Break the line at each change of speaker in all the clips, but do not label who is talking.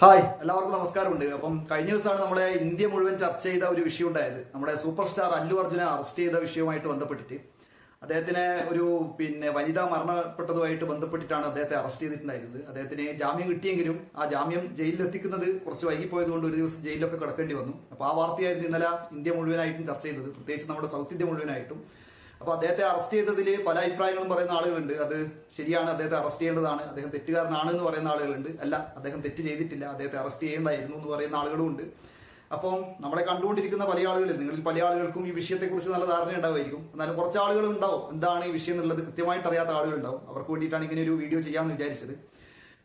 Hi എല്ലാവർക്കും നമസ്കാരമുണ്ട്. അപ്പം കഴിഞ്ഞ ദിവസമാണ് നമ്മുടെ ഇന്ത്യ മുഴുവൻ ചർച്ച ചെയ്ത ഒരു വിഷയം ഉണ്ടായത്. നമ്മുടെ സൂപ്പർ സ്റ്റാർ അല്ലു അർജുനെ അറസ്റ്റ് ചെയ്ത വിഷയവുമായിട്ട് ബന്ധപ്പെട്ടിട്ട്. അദ്ദേഹത്തിന് ഒരു പിന്നെ വനിത മരണപ്പെട്ടതുമായിട്ട് ബന്ധപ്പെട്ടിട്ടാണ് അദ്ദേഹത്തെ അറസ്റ്റ് ചെയ്തിട്ടുണ്ടായിരുന്നത്. അദ്ദേഹത്തിന് ജാമ്യം കിട്ടിയെങ്കിലും ആ ജാമ്യം ജയിലിലെത്തിക്കുന്നത് കുറച്ച് വൈകിപ്പോയത് കൊണ്ട് ഒരു ദിവസം ജയിലിലൊക്കെ കിടക്കേണ്ടി വന്നു. അപ്പോൾ ആ വാർത്തയായിരുന്നു ഇന്നലെ ഇന്ത്യ മുഴുവനായിട്ടും ചർച്ച ചെയ്തത്. പ്രത്യേകിച്ച് നമ്മുടെ സൗത്ത് ഇന്ത്യ മുഴുവനായിട്ടും. അപ്പൊ അദ്ദേഹത്തെ അറസ്റ്റ് ചെയ്തതിൽ പല അഭിപ്രായങ്ങളും പറയുന്ന ആളുകളുണ്ട്. അത് ശരിയാണ് അദ്ദേഹത്തെ അറസ്റ്റ് ചെയ്യേണ്ടതാണ്. അദ്ദേഹം തെറ്റുകാരനാണ് എന്ന് പറയുന്ന ആളുകളുണ്ട്. അല്ല അദ്ദേഹം തെറ്റ് ചെയ്തിട്ടില്ല. അദ്ദേഹത്തെ അറസ്റ്റ് ചെയ്യേണ്ടായിരുന്നു എന്ന് പറയുന്ന ആളുകളും ഉണ്ട്. അപ്പം നമ്മളെ കണ്ടുകൊണ്ടിരിക്കുന്ന പല ആളുകളിൽ നിങ്ങളിൽ പല ആളുകൾക്കും ഈ വിഷയത്തെക്കുറിച്ച് നല്ല ധാരണ ഉണ്ടാവുമായിരിക്കും എന്നാലും കുറച്ച് ആളുകൾ ഉണ്ടാവും എന്താണ് ഈ വിഷയം എന്നുള്ളത് കൃത്യമായിട്ട് അറിയാത്ത ആളുകൾ ഉണ്ടാവും അവർക്ക് വേണ്ടിയിട്ടാണ് ഇങ്ങനെ ഒരു വീഡിയോ ചെയ്യാമെന്ന് വിചാരിച്ചത്.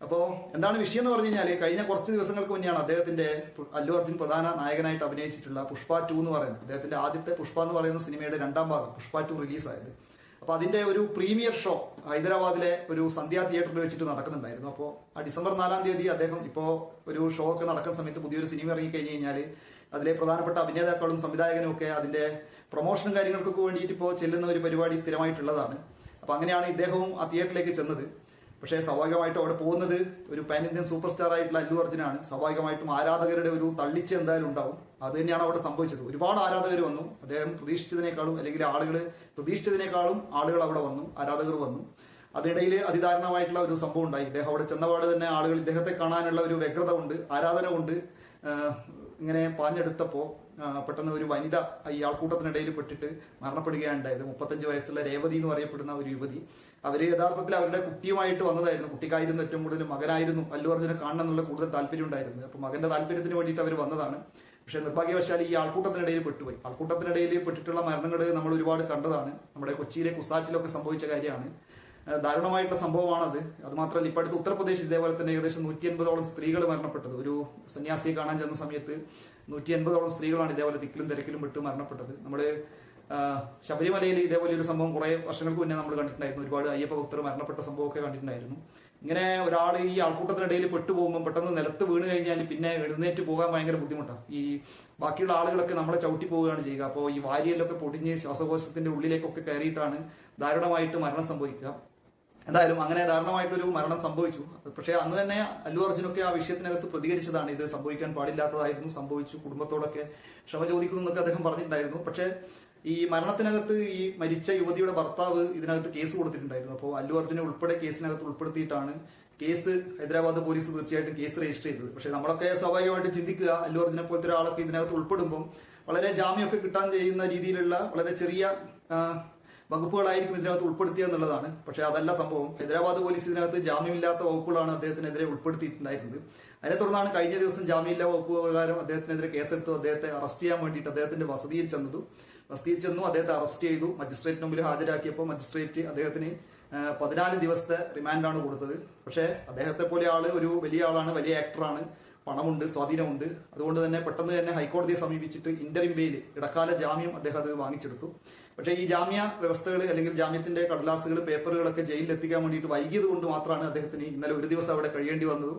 അപ്പോൾ എന്താണ് വിഷയം എന്ന് പറഞ്ഞു കഴിഞ്ഞാൽ കഴിഞ്ഞ കുറച്ച് ദിവസങ്ങൾക്ക് മുന്നെയാണ് അദ്ദേഹത്തിന്റെ അല്ലു അർജുൻ പ്രധാന നായകനായിട്ട് അഭിനയിച്ചിട്ടുള്ള പുഷ്പ ടു എന്ന് പറയുന്നത്. അദ്ദേഹത്തിന്റെ ആദ്യത്തെ പുഷ്പ എന്ന് പറയുന്ന സിനിമയുടെ രണ്ടാം ഭാഗം പുഷ്പ ടു റിലീസായത്. അപ്പോൾ അതിന്റെ ഒരു പ്രീമിയർ ഷോ ഹൈദരാബാദിലെ ഒരു സന്ധ്യ തിയേറ്ററിൽ വെച്ചിട്ട് നടക്കുന്നുണ്ടായിരുന്നു. അപ്പോൾ ആ ഡിസംബർ നാലാം തീയതി അദ്ദേഹം ഇപ്പോൾ ഒരു ഷോ ഒക്കെ നടക്കുന്ന സമയത്ത് പുതിയൊരു സിനിമ ഇറങ്ങി കഴിഞ്ഞ് കഴിഞ്ഞാൽ അതിലെ പ്രധാനപ്പെട്ട അഭിനേതാക്കളും സംവിധായകനും ഒക്കെ അതിന്റെ പ്രൊമോഷനും കാര്യങ്ങൾക്കൊക്കെ വേണ്ടിയിട്ട് ഇപ്പോൾ ചെല്ലുന്ന ഒരു പരിപാടി സ്ഥിരമായിട്ടുള്ളതാണ്. അപ്പോൾ അങ്ങനെയാണ് ഇദ്ദേഹവും ആ തിയേറ്ററിലേക്ക് ചെന്നത്. പക്ഷേ സ്വാഭാവികമായിട്ടും അവിടെ പോകുന്നത് ഒരു പാൻ ഇന്ത്യൻ സൂപ്പർ സ്റ്റാർ ആയിട്ടുള്ള അല്ലു അർജുനാണ്. സ്വാഭാവികമായിട്ടും ആരാധകരുടെ ഒരു തള്ളിച്ച എന്തായാലും ഉണ്ടാവും. അത് തന്നെയാണ് അവിടെ സംഭവിച്ചത്. ഒരുപാട് ആരാധകർ വന്നു. അദ്ദേഹം പ്രതീക്ഷിച്ചതിനേക്കാളും അല്ലെങ്കിൽ ആളുകൾ പ്രതീക്ഷിച്ചതിനേക്കാളും ആളുകൾ അവിടെ വന്നു ആരാധകർ വന്നു. അതിനിടയിൽ അതിദാരുണമായിട്ടുള്ള ഒരു സംഭവം ഉണ്ടായി. ഇദ്ദേഹം അവിടെ ചെന്നപാട് തന്നെ ആളുകൾ ഇദ്ദേഹത്തെ കാണാനുള്ള ഒരു വ്യഗ്രത ഉണ്ട് ആരാധന ഉണ്ട് ഇങ്ങനെ പാഞ്ഞെടുത്തപ്പോൾ പെട്ടെന്ന് ഒരു വനിത ഈ ആൾക്കൂട്ടത്തിനിടയിൽ പെട്ടിട്ട് മരണപ്പെടുകയാണ് ഉണ്ടായത് മുപ്പത്തഞ്ച് വയസ്സുള്ള രേവതി എന്ന് പറയപ്പെടുന്ന ഒരു യുവതി. അവർ യഥാർത്ഥത്തിൽ അവരുടെ കുട്ടിയുമായിട്ട് വന്നതായിരുന്നു. കുട്ടിക്കായിരുന്നു ഏറ്റവും കൂടുതൽ മകനായിരുന്നു. അല്ലു അർജുനെ കാണണം എന്നുള്ള കൂടുതൽ താല്പര്യം ഉണ്ടായിരുന്നു. അപ്പം മകന്റെ താല്പര്യത്തിന് വേണ്ടിയിട്ട് അവർ വന്നതാണ്. പക്ഷെ നിർഭാഗ്യവശാൽ ഈ ആൾക്കൂട്ടത്തിനിടയിൽ പെട്ടുപോയി. ആൾക്കൂട്ടത്തിനിടയിൽ പെട്ടിട്ടുള്ള മരണങ്ങൾ നമ്മൾ ഒരുപാട് കണ്ടതാണ്. നമ്മുടെ കൊച്ചിയിലെ കുസാറ്റിലൊക്കെ സംഭവിച്ച കാര്യമാണ്. ദാരുണമായിട്ടുള്ള സംഭവമാണത്. അത് മാത്രമല്ല ഇപ്പൊ അടുത്ത് ഉത്തർപ്രദേശ് ഇതേപോലെ തന്നെ ഏകദേശം നൂറ്റി എൺപതോളം സ്ത്രീകൾ മരണപ്പെട്ടത്. ഒരു സന്യാസിയെ കാണാൻ ചെന്ന സമയത്ത് നൂറ്റി എൺപതോളം സ്ത്രീകളാണ് ഇതേപോലെ തിക്കിലും തിരക്കിലും വിട്ട് മരണപ്പെട്ടത്. നമ്മൾ ശബരിമലയിൽ ഇതേപോലെ ഒരു സംഭവം കുറേ വർഷങ്ങൾക്ക് മുന്നേ നമ്മൾ കണ്ടിട്ടുണ്ടായിരുന്നു. ഒരുപാട് അയ്യപ്പ ഭക്തർ മരണപ്പെട്ട സംഭവമൊക്കെ കണ്ടിട്ടുണ്ടായിരുന്നു. ഇങ്ങനെ ഒരാൾ ഈ ആൾക്കൂട്ടത്തിനിടയിൽ പെട്ടുപോകുമ്പോൾ പെട്ടെന്ന് നിലത്ത് വീണ് കഴിഞ്ഞാൽ പിന്നെ എഴുന്നേറ്റ് പോകാൻ ഭയങ്കര ബുദ്ധിമുട്ടാണ് ഈ ബാക്കിയുള്ള ആളുകളൊക്കെ നമ്മളെ ചവിട്ടി പോവുകയാണ് ചെയ്യുക. അപ്പോൾ ഈ വാരിയലൊക്കെ പൊടിഞ്ഞ് ശ്വാസകോശത്തിന്റെ ഉള്ളിലേക്കൊക്കെ കയറിയിട്ടാണ് ദാരുണമായിട്ട് മരണം സംഭവിക്കുക. എന്തായാലും അങ്ങനെ ദാരുണമായിട്ടൊരു മരണം സംഭവിച്ചു. പക്ഷേ അന്ന് തന്നെ അല്ലു അർജുനൊക്കെ ആ വിഷയത്തിനകത്ത് പ്രതികരിച്ചതാണ്. ഇത് സംഭവിക്കാൻ പാടില്ലാത്തതായിരുന്നു സംഭവിച്ചു. കുടുംബത്തോടൊക്കെ ക്ഷമ ചോദിക്കുന്നു എന്നൊക്കെ അദ്ദേഹം പറഞ്ഞിട്ടുണ്ടായിരുന്നു. പക്ഷേ ഈ മരണത്തിനകത്ത് ഈ മരിച്ച യുവതിയുടെ ഭർത്താവ് ഇതിനകത്ത് കേസ് കൊടുത്തിട്ടുണ്ടായിരുന്നു. അപ്പോൾ അല്ലു അർജുനെ ഉൾപ്പെടെ കേസിനകത്ത് ഉൾപ്പെടുത്തിയിട്ടാണ് കേസ് ഹൈദരാബാദ് പോലീസ് തീർച്ചയായിട്ടും കേസ് രജിസ്റ്റർ ചെയ്തത്. പക്ഷേ നമ്മളൊക്കെ സ്വാഭാവികമായിട്ട് ചിന്തിക്കുക അല്ലു അർജുനെ പോലത്തെ ഒരാളൊക്കെ ഇതിനകത്ത് ഉൾപ്പെടുമ്പം വളരെ ജാമ്യമൊക്കെ കിട്ടാൻ ചെയ്യുന്ന രീതിയിലുള്ള വളരെ ചെറിയ വകുപ്പുകളായിരിക്കും ഇതിനകത്ത് ഉൾപ്പെടുത്തിയ എന്നുള്ളതാണ്. പക്ഷേ അതല്ല സംഭവം. ഹൈദരാബാദ് പോലീസ് ഇതിനകത്ത് ജാമ്യമില്ലാത്ത വകുപ്പുകളാണ് അദ്ദേഹത്തിനെതിരെ ഉൾപ്പെടുത്തിയിട്ടുണ്ടായിരുന്നത്. അതിനെ തുടർന്നാണ് കഴിഞ്ഞ ദിവസം ജാമ്യമില്ലാ വകുപ്പ് പ്രകാരം അദ്ദേഹത്തിനെതിരെ കേസെടുത്തു അദ്ദേഹത്തെ അറസ്റ്റ് ചെയ്യാൻ വേണ്ടിയിട്ട് അദ്ദേഹത്തിന്റെ വസതിയിൽ ചെന്നതു വസതിയിൽ ചെന്നു അദ്ദേഹത്തെ അറസ്റ്റ് ചെയ്തു. മജിസ്ട്രേറ്റിന് മുമ്പിൽ ഹാജരാക്കിയപ്പോൾ മജിസ്ട്രേറ്റ് അദ്ദേഹത്തിന് പതിനാല് ദിവസത്തെ റിമാൻഡാണ് കൊടുത്തത്. പക്ഷേ അദ്ദേഹത്തെ പോലെ ആൾ ഒരു വലിയ ആളാണ് വലിയ ആക്ടറാണ്. പണമുണ്ട് സ്വാധീനമുണ്ട്. അതുകൊണ്ട് തന്നെ പെട്ടെന്ന് തന്നെ ഹൈക്കോടതിയെ സമീപിച്ചിട്ട് ഇന്ററിം ബെയിൽ ഇടക്കാല ജാമ്യം അദ്ദേഹം അത് വാങ്ങിച്ചെടുത്തു. പക്ഷേ ഈ ജാമ്യ വ്യവസ്ഥകൾ അല്ലെങ്കിൽ ജാമ്യത്തിന്റെ കടലാസുകൾ പേപ്പറുകളൊക്കെ ജയിലിൽ എത്തിക്കാൻ വേണ്ടിയിട്ട് വൈകിയത് കൊണ്ട് മാത്രമാണ് അദ്ദേഹത്തിന് ഇന്നലെ ഒരു ദിവസം അവിടെ കഴിയേണ്ടി വന്നത്.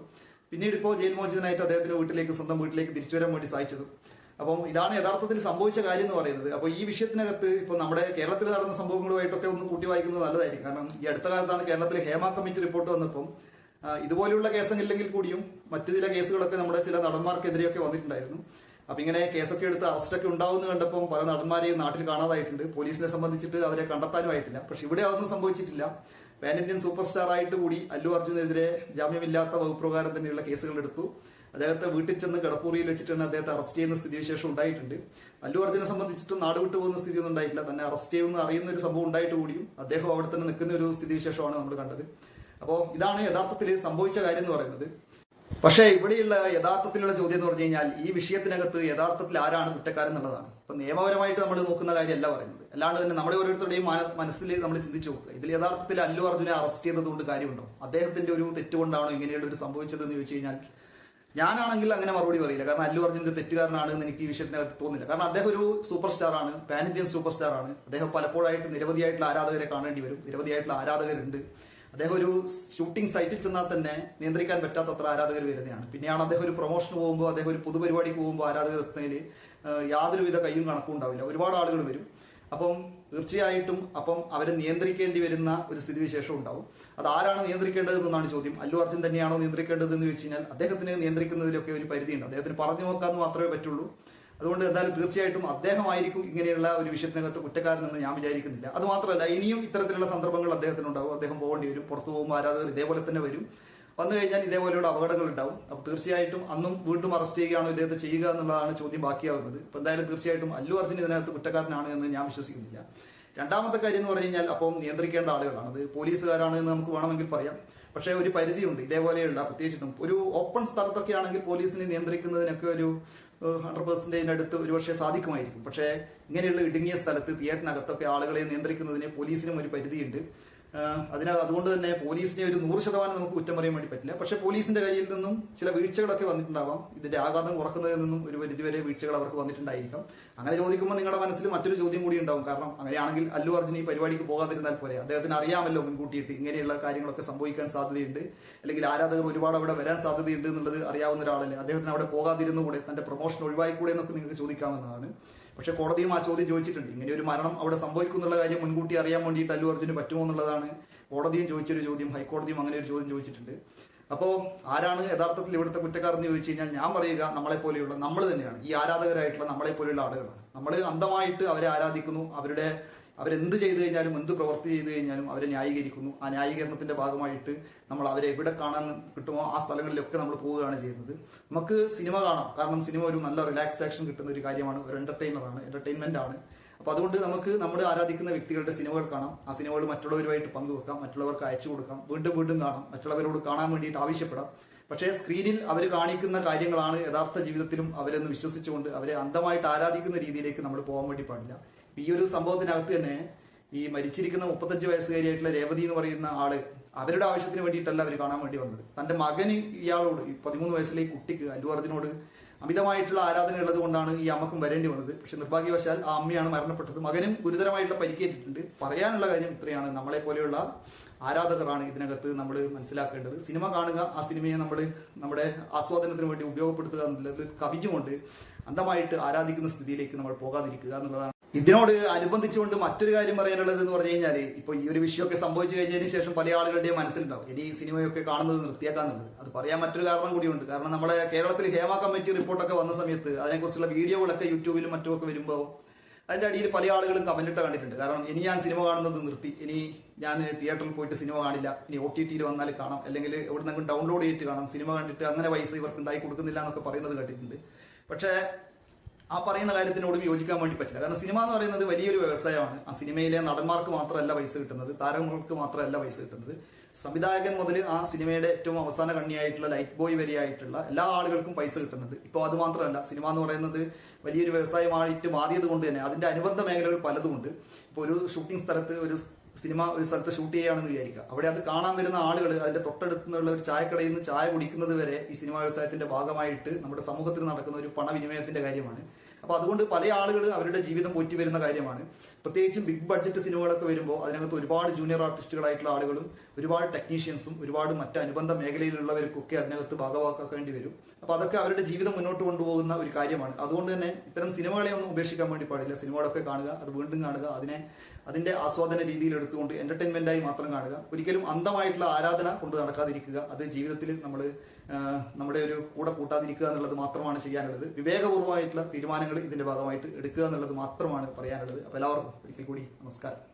പിന്നീട് ഇപ്പോൾ ജയിൽ മോചിതനായിട്ട് അദ്ദേഹത്തിന്റെ വീട്ടിലേക്ക് സ്വന്തം വീട്ടിലേക്ക് തിരിച്ചു വരാൻ വേണ്ടി സാധിച്ചതും. അപ്പം ഇതാണ് യഥാർത്ഥത്തിൽ സംഭവിച്ച കാര്യം എന്ന് പറയുന്നത്. അപ്പോൾ ഈ വിഷയത്തിനകത്ത് ഇപ്പോൾ നമ്മുടെ കേരളത്തിൽ നടന്ന സംഭവങ്ങളുമായിട്ടൊക്കെ ഒന്ന് കൂട്ടി വായിക്കുന്നത് നല്ലതായിരിക്കും. കാരണം ഈ അടുത്ത കാലത്താണ് കേരളത്തിൽ ഹേമ കമ്മിറ്റി റിപ്പോർട്ട് വന്നപ്പം ഇതുപോലെയുള്ള കേസങ്ങളില്ലെങ്കിൽ കൂടിയും മറ്റു ചില കേസുകളൊക്കെ നമ്മുടെ ചില നടന്മാർക്കെതിരെയൊക്കെ വന്നിട്ടുണ്ടായിരുന്നു. അപ്പൊ ഇങ്ങനെ കേസൊക്കെ എടുത്ത് അറസ്റ്റൊക്കെ ഉണ്ടാവുമെന്ന് കണ്ടപ്പോൾ പല നടന്മാരെയും നാട്ടിൽ കാണാതായിട്ടുണ്ട്. പോലീസിനെ സംബന്ധിച്ചിട്ട് അവരെ കണ്ടെത്താനുമായിട്ടില്ല പക്ഷെ ഇവിടെ അതൊന്നും സംഭവിച്ചിട്ടില്ല. പാൻ ഇന്ത്യൻ സൂപ്പർ സ്റ്റാർ ആയിട്ട് കൂടി അല്ലു അർജുനെതിരെ ജാമ്യമില്ലാത്ത വകുപ്പ് പ്രകാരം തന്നെയുള്ള കേസുകൾ എടുത്തു. അദ്ദേഹത്തെ വീട്ടിൽ ചെന്ന് കിടപ്പൂറിയിൽ വെച്ചിട്ടാണ് അദ്ദേഹത്തെ അറസ്റ്റ് ചെയ്യുന്ന സ്ഥിതിവിശേഷം ഉണ്ടായിട്ടുണ്ട്. അല്ലു അർജുനെ സംബന്ധിച്ചിട്ട് നാട് വിട്ടു പോകുന്ന സ്ഥിതി ഒന്നും ഉണ്ടായിട്ടില്ല. തന്നെ അറസ്റ്റ് ചെയ്യുമെന്ന് അറിയുന്ന ഒരു സംഭവം ഉണ്ടായിട്ട് കൂടിയും അദ്ദേഹം അവിടെ തന്നെ നിൽക്കുന്ന ഒരു സ്ഥിതിവിശേഷമാണ് നമ്മൾ കണ്ടത്. അപ്പോൾ ഇതാണ് യഥാർത്ഥത്തിൽ സംഭവിച്ച കാര്യം എന്ന് പറയുന്നത്. പക്ഷേ ഇവിടെയുള്ള യഥാർത്ഥത്തിലുള്ള ചോദ്യം എന്ന് പറഞ്ഞു കഴിഞ്ഞാൽ ഈ വിഷയത്തിനകത്ത് യഥാർത്ഥത്തിൽ ആരാണ് കുറ്റക്കാരൻ എന്നുള്ളതാണ്. ഇപ്പൊ നിയമപരമായിട്ട് നമ്മൾ നോക്കുന്ന കാര്യമല്ല പറയുന്നത്. അല്ലാണ്ട് തന്നെ നമ്മുടെ ഓരോരുത്തരുടെയും മന- മനസ്സിൽ നമ്മൾ ചിന്തിച്ചു നോക്കുക. ഇതിൽ യഥാർത്ഥത്തിൽ അല്ലു അർജുനെ അറസ്റ്റ് ചെയ്തതുകൊണ്ട് കാര്യമുണ്ടോ? അദ്ദേഹത്തിന്റെ ഒരു തെറ്റുകൊണ്ടാണോ ഇങ്ങനെയുള്ള ഒരു സംഭവിച്ചത് എന്ന് ചോദിച്ചു കഴിഞ്ഞാൽ ഞാനാണെങ്കിൽ അങ്ങനെ മറുപടി പറയില്ല. കാരണം അല്ലു അർജുൻ ഒരു തെറ്റുകാരനാണ് എന്ന് എനിക്ക് ഈ വിഷയത്തിനകത്ത് തോന്നില്ല കാരണം അദ്ദേഹം ഒരു സൂപ്പർ സ്റ്റാർ ആണ് പാൻ ഇന്ത്യൻ സൂപ്പർ സ്റ്റാർ ആണ് അദ്ദേഹം പലപ്പോഴായിട്ട് നിരവധിയായിട്ടുള്ള ആരാധകരെ കാണേണ്ടി വരും. നിരവധിയായിട്ടുള്ള ആരാധകരുണ്ട്. അദ്ദേഹം ഒരു ഷൂട്ടിംഗ് സൈറ്റിൽ ചെന്നാൽ തന്നെ നിയന്ത്രിക്കാൻ പറ്റാത്തത്ര ആരാധകർ വരുന്നതാണ്. പിന്നെയാണ് അദ്ദേഹം ഒരു പ്രൊമോഷന് പോകുമ്പോൾ അദ്ദേഹം ഒരു പൊതുപരിപാടിക്ക് പോകുമ്പോൾ ആരാധകർ എത്തുന്നതിൽ യാതൊരുവിധ കയ്യും കണക്കും ഉണ്ടാവില്ല. ഒരുപാട് ആളുകൾ വരും. അപ്പം തീർച്ചയായിട്ടും അപ്പം അവരെ നിയന്ത്രിക്കേണ്ടി വരുന്ന ഒരു സ്ഥിതിവിശേഷം ഉണ്ടാവും. അത് ആരാണ് നിയന്ത്രിക്കേണ്ടതെന്നാണ് ചോദ്യം. അല്ലു അർജുൻ തന്നെയാണോ നിയന്ത്രിക്കേണ്ടതെന്ന് ചോദിച്ചു കഴിഞ്ഞാൽ അദ്ദേഹത്തിന് നിയന്ത്രിക്കുന്നതിലൊക്കെ ഒരു പരിധിയുണ്ട്. അദ്ദേഹത്തിന് പറഞ്ഞു നോക്കാമെന്ന് മാത്രമേ പറ്റുള്ളൂ. അതുകൊണ്ട് എന്തായാലും തീർച്ചയായിട്ടും അദ്ദേഹമായിരിക്കും ഇങ്ങനെയുള്ള ഒരു വിഷയത്തിനകത്ത് കുറ്റക്കാരനെന്ന് ഞാൻ വിചാരിക്കുന്നില്ല. അത് മാത്രമല്ല ഇനിയും ഇത്തരത്തിലുള്ള സന്ദർഭങ്ങൾ അദ്ദേഹത്തിന് ഉണ്ടാവും അദ്ദേഹം പോകേണ്ടി വരും പുറത്തു പോകുമ്പോൾ ആരാധകർ ഇതേപോലെ തന്നെ വരും. വന്നു കഴിഞ്ഞാൽ ഇതേപോലെയുള്ള അപകടങ്ങൾ ഉണ്ടാവും. അപ്പോൾ തീർച്ചയായിട്ടും അന്നും വീണ്ടും അറസ്റ്റ് ചെയ്യുകയാണോ ഇദ്ദേഹത്തെ ചെയ്യുക എന്നുള്ളതാണ് ചോദ്യം ബാക്കിയാവുന്നത്. അപ്പോൾ എന്തായാലും തീർച്ചയായിട്ടും അല്ലു അർജുൻ ഇതിനകത്ത് കുറ്റക്കാരനാണ് എന്ന് ഞാൻ വിശ്വസിക്കുന്നില്ല. രണ്ടാമത്തെ കാര്യം എന്ന് പറഞ്ഞു കഴിഞ്ഞാൽ അപ്പം നിയന്ത്രിക്കേണ്ട ആളുകളാണ്. അത് പോലീസുകാരാണ് എന്ന് നമുക്ക് വേണമെങ്കിൽ പറയാം. പക്ഷേ ഒരു പരിധിയുണ്ട് ഇതേപോലെയുള്ള പ്രത്യേകിച്ചിട്ടും. ഒരു ഓപ്പൺ സ്ഥലത്തൊക്കെ ആണെങ്കിൽ പോലീസിനെ നിയന്ത്രിക്കുന്നതിനൊക്കെ ഒരു ഹൺഡ്രഡ് പെർസെന്റേജിന് അടുത്ത് ഒരുപക്ഷെ സാധിക്കുമായിരിക്കും. പക്ഷേ ഇങ്ങനെയുള്ള ഇടുങ്ങിയ സ്ഥലത്ത് തിയേറ്ററിനകത്തൊക്കെ ആളുകളെ നിയന്ത്രിക്കുന്നതിന് പോലീസിനും ഒരു പരിധിയുണ്ട്. അതിനാൽ അതുകൊണ്ട് തന്നെ പോലീസിനെ ഒരു നൂറ് ശതമാനം നമുക്ക് കുറ്റം പറയാൻ വേണ്ടി പറ്റില്ല. പക്ഷേ പോലീസിന്റെ കയ്യിൽ നിന്നും ചില വീഴ്ചകളൊക്കെ വന്നിട്ടുണ്ടാവാം. ഇതിന്റെ ആഘാതം കുറക്കുന്നതിൽ നിന്നും ഒരു പരിധിവരെ വീഴ്ചകൾ അവർക്ക് വന്നിട്ടുണ്ടായിരിക്കാം. അങ്ങനെ ചോദിക്കുമ്പോൾ നിങ്ങളുടെ മനസ്സിൽ മറ്റൊരു ചോദ്യം കൂടി ഉണ്ടാവും. കാരണം അങ്ങനെയാണെങ്കിൽ അല്ലു അർജുൻ ഈ പരിപാടിക്ക് പോകാതിരുന്നാൽ പോരെ. അദ്ദേഹത്തിന് അറിയാമല്ലോ മുൻകൂട്ടിയിട്ട് ഇങ്ങനെയുള്ള കാര്യങ്ങളൊക്കെ സംഭവിക്കാൻ സാധ്യതയുണ്ട്. അല്ലെങ്കിൽ ആരാധകർ ഒരുപാട് അവിടെ വരാൻ സാധ്യതയുണ്ട് എന്നുള്ളത് അറിയാവുന്ന ഒരാളല്ലേ. അദ്ദേഹത്തിന് അവിടെ പോകാതിരുന്നുകൂടെ തന്റെ പ്രൊമോഷൻ ഒഴിവായിക്കൂടെ എന്നൊക്കെ നിങ്ങൾക്ക് ചോദിക്കാവുന്നതാണ്. പക്ഷേ കോടതിയും ആ ചോദ്യം ചോദിച്ചിട്ടുണ്ട്. ഇങ്ങനെ ഒരു മരണം അവിടെ സംഭവിക്കും എന്നുള്ള കാര്യം മുൻകൂട്ടി അറിയാൻ വേണ്ടിയിട്ട് അല്ലു അർജുന് പറ്റുമോ എന്നുള്ളതാണ് കോടതിയും ചോദിച്ചൊരു ചോദ്യം ഹൈക്കോടതിയും അങ്ങനെ ഒരു ചോദ്യം ചോദിച്ചിട്ടുണ്ട്. അപ്പോൾ ആരാണ് യഥാർത്ഥത്തിൽ ഇവിടുത്തെ കുറ്റക്കാരൻ എന്ന് ചോദിച്ചു കഴിഞ്ഞാൽ ഞാൻ പറയുക നമ്മളെ പോലെയുള്ള നമ്മൾ തന്നെയാണ്. ഈ ആരാധകരായിട്ടുള്ള നമ്മളെ പോലെയുള്ള ആളുകളാണ്. നമ്മൾ അന്ധമായിട്ട് അവരെ ആരാധിക്കുന്നു അവരുടെ അവരെന്ത് ചെയ്തു കഴിഞ്ഞാലും എന്ത് പ്രവൃത്തി ചെയ്തു കഴിഞ്ഞാലും അവരെ ന്യായീകരിക്കുന്നു. ആ ന്യായീകരണത്തിന്റെ ഭാഗമായിട്ട് നമ്മൾ അവരെ എവിടെ കാണാൻ കിട്ടുമോ ആ സ്ഥലങ്ങളിലൊക്കെ നമ്മൾ പോവുകയാണ് ചെയ്യുന്നത്. നമുക്ക് സിനിമ കാണാം. കാരണം സിനിമ ഒരു നല്ല റിലാക്സേഷൻ കിട്ടുന്ന ഒരു കാര്യമാണ്. ഒരു എന്റർടൈനർ ആണ്. എന്റർടൈൻമെന്റ് ആണ്. അപ്പോൾ അതുകൊണ്ട് നമുക്ക് നമ്മൾ ആരാധിക്കുന്ന വ്യക്തികളുടെ സിനിമകൾ കാണാം. ആ സിനിമകൾ മറ്റുള്ളവരുമായിട്ട് പങ്കുവെക്കാം. മറ്റുള്ളവർക്ക് അയച്ചു കൊടുക്കാം. വീണ്ടും വീണ്ടും കാണാം. മറ്റുള്ളവരോട് കാണാൻ വേണ്ടിയിട്ട് ആവശ്യപ്പെടാം. പക്ഷേ സ്ക്രീനിൽ അവർ കാണിക്കുന്ന കാര്യങ്ങളാണ് യഥാർത്ഥ ജീവിതത്തിലും അവരെന്ന് വിശ്വസിച്ചുകൊണ്ട് അവരെ അന്ധമായിട്ട് ആരാധിക്കുന്ന രീതിയിലേക്ക് നമ്മൾ പോകാൻ വേണ്ടി പാടില്ല. ഈ ഒരു സംഭവത്തിനകത്ത് തന്നെ ഈ മരിച്ചിരിക്കുന്ന മുപ്പത്തഞ്ച് വയസ്സുകാരിയായിട്ടുള്ള രേവതി എന്ന് പറയുന്ന ആൾ അവരുടെ ആവശ്യത്തിന് വേണ്ടിയിട്ടല്ല അവർ കാണാൻ വേണ്ടി വന്നത്. തന്റെ മകന് ഇയാളോട് ഈ പതിമൂന്ന് വയസ്സിലെ കുട്ടിക്ക് അല്ലു അർജുനോട് അമിതമായിട്ടുള്ള ആരാധന ഉള്ളത് കൊണ്ടാണ് ഈ അമ്മക്കും വരേണ്ടി വന്നത്. പക്ഷെ നിർഭാഗ്യവശാൽ ആ അമ്മയാണ് മരണപ്പെട്ടത്. മകനും ഗുരുതരമായിട്ടുള്ള പരിക്കേറ്റിട്ടുണ്ട്. പറയാനുള്ള കാര്യം ഇത്രയാണ്. നമ്മളെ പോലെയുള്ള ആരാധകരാണ് ഇതിനകത്ത് നമ്മൾ മനസ്സിലാക്കേണ്ടത്. സിനിമ കാണുക ആ സിനിമയെ നമ്മൾ നമ്മുടെ ആസ്വാദനത്തിന് വേണ്ടി ഉപയോഗപ്പെടുത്തുക എന്നുള്ളത് കവിഞ്ഞുകൊണ്ട് അന്ധമായിട്ട് ആരാധിക്കുന്ന സ്ഥിതിയിലേക്ക് നമ്മൾ പോകാതിരിക്കുക എന്നുള്ളതാണ് ഇതിനോട് അനുബന്ധിച്ചുകൊണ്ട് മറ്റൊരു കാര്യം പറയാനുള്ളത് എന്ന് പറഞ്ഞു കഴിഞ്ഞാൽ ഇപ്പൊ ഈ ഒരു വിഷയമൊക്കെ സംഭവിച്ചു കഴിഞ്ഞതിന് ശേഷം പല ആളുകളുടെയും മനസ്സിലുണ്ടാവും. ഇനി ഈ സിനിമയൊക്കെ കാണുന്നത് നിർത്തിയാക്കാന്നുള്ളത്. അത് പറയാൻ മറ്റൊരു കാരണം കൂടിയുണ്ട്. കാരണം നമ്മുടെ കേരളത്തിൽ ഹേമ കമ്മിറ്റി റിപ്പോർട്ടൊക്കെ വന്ന സമയത്ത് അതിനെക്കുറിച്ചുള്ള വീഡിയോകളൊക്കെ യൂട്യൂബിലും മറ്റുമൊക്കെ വരുമ്പോൾ അതിന്റെ അടിയിൽ പല ആളുകളും കമന്റ് ഇട്ട് കണ്ടിട്ടുണ്ട്. കാരണം ഇനി ഞാൻ സിനിമ കാണുന്നത് നിർത്തി. ഇനി ഞാൻ തിയേറ്ററിൽ പോയിട്ട് സിനിമ കാണില്ല. ഇനി ഒ ടി ടിയിൽ വന്നാൽ കാണാം. അല്ലെങ്കിൽ എവിടെ നിന്നെങ്കിലും ഡൗൺലോഡ് ചെയ്തിട്ട് കാണാം. സിനിമ കണ്ടിട്ട് അങ്ങനെ പൈസ ഇവർക്ക് ഉണ്ടായി കൊടുക്കുന്നില്ല എന്നൊക്കെ പറയുന്നത് കേട്ടിട്ടുണ്ട്. പക്ഷേ ആ പറയുന്ന കാര്യത്തിനോടും യോജിക്കാൻ വേണ്ടി പറ്റില്ല. കാരണം സിനിമ എന്ന് പറയുന്നത് വലിയൊരു വ്യവസായമാണ്. ആ സിനിമയിലെ നടന്മാർക്ക് മാത്രമല്ല പൈസ കിട്ടുന്നത് താരങ്ങൾക്ക് മാത്രമല്ല പൈസ കിട്ടുന്നത്. സംവിധായകൻ മുതൽ ആ സിനിമയുടെ ഏറ്റവും അവസാന കണ്ണിയായിട്ടുള്ള ലൈറ്റ് ബോയ് വരെയായിട്ടുള്ള എല്ലാ ആളുകൾക്കും പൈസ കിട്ടുന്നുണ്ട്. ഇപ്പോൾ അത് മാത്രമല്ല സിനിമ എന്ന് പറയുന്നത് വലിയൊരു വ്യവസായമായിട്ട് മാറിയത് കൊണ്ട് തന്നെ അതിന്റെ അനുബന്ധ മേഖലകൾ പലതുമുണ്ട്. ഇപ്പോൾ ഒരു ഷൂട്ടിംഗ് സ്ഥലത്ത് ഒരു സിനിമ ഒരു സ്ഥലത്ത് ഷൂട്ട് ചെയ്യുകയാണെന്ന് വിചാരിക്കുക. അവിടെ അത് കാണാൻ വരുന്ന ആളുകൾ അതിന്റെ തൊട്ടടുത്ത് നിന്നുള്ള ഒരു ചായക്കടയിൽ നിന്ന് ചായ കുടിക്കുന്നത് വരെ ഈ സിനിമാ വ്യവസായത്തിന്റെ ഭാഗമായിട്ട് നമ്മുടെ സമൂഹത്തിൽ നടക്കുന്ന ഒരു പണവിനിമയത്തിന്റെ കാര്യമാണ്. അപ്പൊ അതുകൊണ്ട് പല ആളുകൾ അവരുടെ ജീവിതം പോറ്റി വരുന്ന കാര്യമാണ്. പ്രത്യേകിച്ചും ബിഗ് ബഡ്ജറ്റ് സിനിമകളൊക്കെ വരുമ്പോൾ അതിനകത്ത് ഒരുപാട് ജൂനിയർ ആർട്ടിസ്റ്റുകളായിട്ടുള്ള ആളുകളും ഒരുപാട് ടെക്നീഷ്യൻസും ഒരുപാട് മറ്റ് അനുബന്ധ മേഖലയിലുള്ളവർക്കൊക്കെ അതിനകത്ത് ഭാഗമാക്കേണ്ടി വരും. അപ്പോൾ അതൊക്കെ അവരുടെ ജീവിതം മുന്നോട്ട് കൊണ്ടുപോകുന്ന ഒരു കാര്യമാണ്. അതുകൊണ്ട് തന്നെ ഇത്തരം സിനിമകളെ ഒന്നും ഉപേക്ഷിക്കാൻ വേണ്ടി പാടില്ല. സിനിമകളൊക്കെ കാണുക അത് വീണ്ടും കാണുക അതിനെ അതിന്റെ ആസ്വാദന രീതിയിൽ എടുത്തുകൊണ്ട് എന്റർടൈൻമെന്റായി മാത്രം കാണുക. ഒരിക്കലും അന്ധമായിട്ടുള്ള ആരാധന കൊണ്ട് നടക്കാതിരിക്കുക. അത് ജീവിതത്തിൽ നമ്മൾ നമ്മുടെ ഒരു കൂടെ കൂട്ടാതിരിക്കുക എന്നുള്ളത് മാത്രമാണ് ചെയ്യാനുള്ളത്. വിവേകപൂർവമായിട്ടുള്ള തീരുമാനങ്ങൾ ഇതിന്റെ ഭാഗമായിട്ട് എടുക്കുക എന്നുള്ളത് മാത്രമാണ് പറയാനുള്ളത്. അപ്പോൾ എല്ലാവർക്കും ഒരിക്കൽ കൂടി നമസ്കാരം.